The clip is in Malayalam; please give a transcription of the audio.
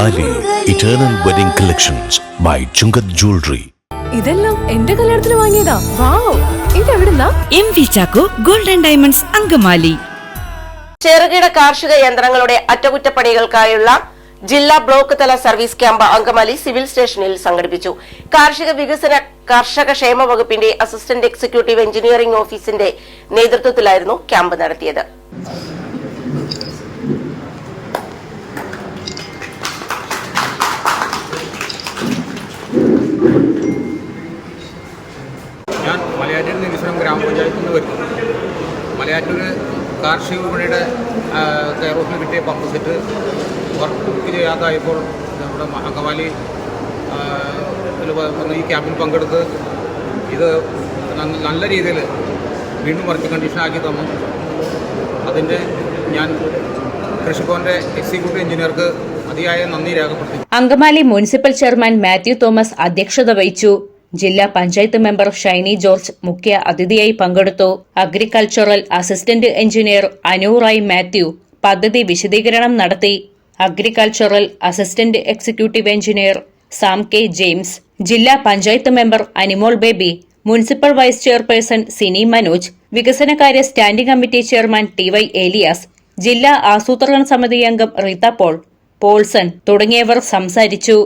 Eternal wedding collections by Chungath jewellery ഇതെല്ലാം എന്റെ കല്യാണത്തിന് വാങ്ങിയതാ. വാവ് ഇതെവിടുന്നാ? M V Chacko golden diamonds Angamaly. ചെറുകിട കാർഷിക യന്ത്രങ്ങളുടെ അറ്റകുറ്റപ്പണികൾക്കായുള്ള ജില്ലാ ബ്ലോക്ക് തല സർവീസ് ക്യാമ്പ് അങ്കമാലി സിവിൽ സ്റ്റേഷനിൽ സംഘടിപ്പിച്ചു. കാർഷിക വികസന കർഷക ക്ഷേമ വകുപ്പിന്റെ അസിസ്റ്റന്റ് എക്സിക്യൂട്ടീവ് എഞ്ചിനീയറിംഗ് ഓഫീസിന്റെ നേതൃത്വത്തിലായിരുന്നു ക്യാമ്പ് നടത്തിയത്. ഗ്രാമപഞ്ചായത്തിൽ നിന്ന് വരുന്നത് മലയാറ്റൂർ കാർഷിക വിപണിയുടെ കെയർ കിട്ടിയ പമ്പ് സെറ്റ് വർക്ക് ബുക്ക് ചെയ്യാതായപ്പോൾ നമ്മുടെ അങ്കമാലി ഈ ക്യാമ്പിൽ പങ്കെടുത്ത് ഇത് നല്ല രീതിയിൽ വീണ്ടും വർക്ക് കണ്ടീഷനാക്കി തന്നു. അതിന്റെ ഞാൻ കൃഷിഭവന്റെ എക്സിക്യൂട്ടീവ് എഞ്ചിനീയർക്ക് അതിയായ നന്ദി രേഖപ്പെടുത്തി. അങ്കമാലി മുനിസിപ്പൽ ചെയർമാൻ മാത്യു തോമസ് അധ്യക്ഷത വഹിച്ചു. ജില്ലാ പഞ്ചായത്ത് മെമ്പർ ഷൈനി ജോർജ് മുഖ്യ അതിഥിയായി പങ്കെടുത്തു. അഗ്രികൾച്ചറൽ അസിസ്റ്റന്റ് എഞ്ചിനീയർ അനൂറായി മാത്യു പദ്ധതി വിശദീകരണം നടത്തി. Agricultural assistant executive engineer Sam K James ജില്ലാ panchayat member Animol Baby municipal vice chairperson Sini Manoj വികസനകാര്യ standing committee chairman T Y Elias ജില്ലാ ആസൂത്രണ സമിതി അംഗം റീത്ത പോൾ പോൾസൺ തുടങ്ങിയവർ സംസാരിച്ചു.